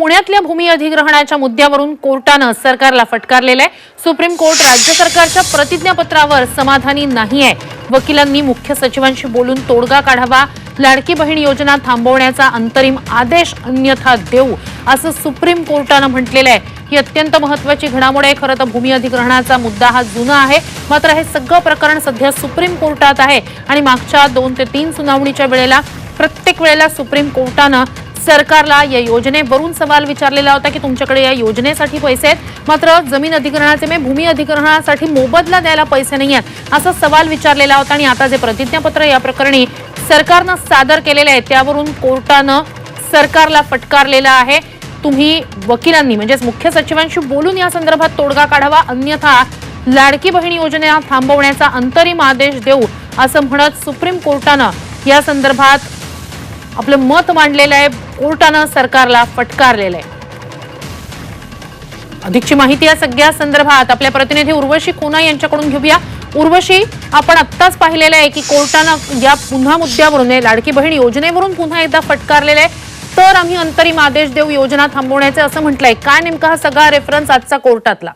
पुण्यातल्या भूमी अधिग्रहणाच्या मुद्द्यावरून कोर्टानं सरकारला फटकारलेलं आहे. सुप्रीम कोर्ट राज्य सरकारच्या प्रतिज्ञापत्रावर समाधानी नाही आहे. वकिलांनी मुख्य सचिवांशी बोलून तोडगा काढावा लाडकी बहीण योजना थांबवण्याचा अंतरिम आदेश अन्यथा देऊ असं सुप्रीम कोर्टानं म्हटलेलं आहे. ही अत्यंत महत्वाची घडामोड आहे. खरं तर भूमी अधिग्रहणाचा मुद्दा हा जुना आहे. मात्र हे सगळं प्रकरण सध्या सुप्रीम कोर्टात आहे. आणि मागच्या दोन ते तीन सुनावणीच्या वेळेला प्रत्येक वेळेला सुप्रीम कोर्टानं सरकारला या योजनेवरून सवाल विचारलेला होता की तुमच्याकडे या योजनेसाठी पैसे आहेत. मात्र जमीन अधिग्रहणाचे म्हणजे भूमी अधिग्रहणासाठी मोबदला द्यायला पैसे नाही आहेत असा सवाल विचारलेला होता आणि आता जे प्रतिज्ञापत्र या प्रकरणी सरकारनं सादर केलेले आहे त्यावरून कोर्टानं सरकारला फटकारलेलं आहे. तुम्ही वकिलांनी म्हणजेच मुख्य सचिवांशी बोलून या संदर्भात तोडगा काढावा अन्यथा लाडकी बहीण योजना थांबवण्याचा अंतरिम आदेश देऊ असं म्हणत सुप्रीम कोर्टानं या संदर्भात आपलं मत मांडलेलं आहे कोर्टानं सरकारला फटकारलेलं आहे. अधिकची माहिती या सगळ्या संदर्भात आपल्या प्रतिनिधी उर्वशी कोना यांच्याकडून घेऊया. उर्वशी आपण आत्ताच पाहिलेलं आहे की कोर्टानं या पुन्हा मुद्द्यावरून लाडकी बहीण योजनेवरून पुन्हा एकदा फटकारलेलं आहे. तर आम्ही अंतरिम आदेश देऊ योजना थांबवण्याचे असं म्हटलंय. काय नेमका हा सगळा रेफरन्स आजचा कोर्टातला?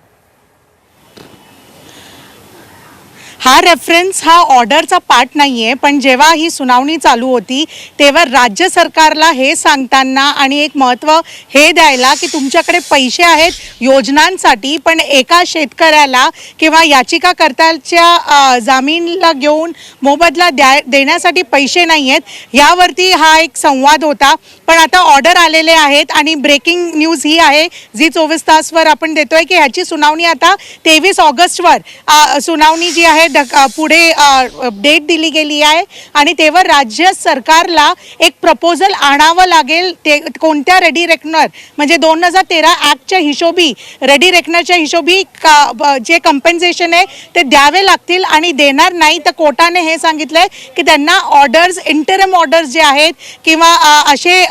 हा रेफरन्स हा ऑर्डरचा पार्ट नाही आहे पण जेव्हा ही सुनावणी चालू होती तेव्हा राज्य सरकारला हे सांगताना आणि एक महत्त्व हे द्यायला की तुमच्याकडे पैसे आहेत योजनांसाठी पण एका शेतकऱ्याला किंवा याचिकाकर्त्याच्या जामीनला घेऊन मोबदला द्या देण्यासाठी पैसे नाही आहेत यावरती हा एक संवाद होता. पण आता ऑर्डर आलेले आहेत आणि ब्रेकिंग न्यूज ही आहे जी चोवीस तासवर आपण देतोय की ह्याची सुनावणी आता तेवीस ऑगस्टवर सुनावणी जी आहे ढक- पुढे डेट दिली गेली आहे. आणि तेव्हा राज्य सरकारला एक प्रपोजल आणावं लागेल. ते कोणत्या रेडी रेकनर म्हणजे दोन हजार तेरा ॲक्टच्या हिशोबी रेडी रेकनरच्या हिशोबी का जे कम्पेन्सेशन आहे ते द्यावे लागतील आणि देणार नाही. तर कोर्टाने हे सांगितलं आहे की त्यांना ऑर्डर्स इंटरम ऑर्डर्स जे आहेत किंवा असे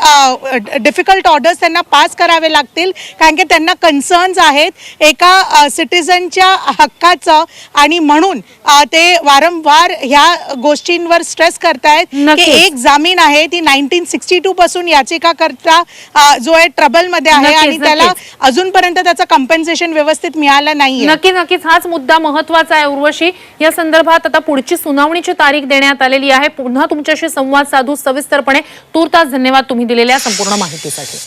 डिफिकल्ट ऑर्डर्स त्यांना पास करावे लागतील. कारण की त्यांना कन्सर्न्स आहेत. एका सिटिझनच्या हक्काचं आणि म्हणून ते वारंवार ह्या गोष्टींवर स्ट्रेस करतायत. की. एक जामीन आहे ती नाईन्टीन सिक्स्टी टू पासून याचिकाकर्ता जो आहे ट्रबलमध्ये आहे आणि त्याला. अजूनपर्यंत त्याचं कम्पेन्सेशन व्यवस्थित मिळालं नाहीये. नक्की नक्कीच. हाच मुद्दा महत्त्वाचा आहे उर्वशी. या संदर्भात आता पुढची सुनावणीची तारीख देण्यात आलेली आहे. पुन्हा तुमच्याशी संवाद साधू सविस्तरपणे तूर्तास धन्यवाद तुम्ही दिलेल्या संपूर्ण माहितीसाठी.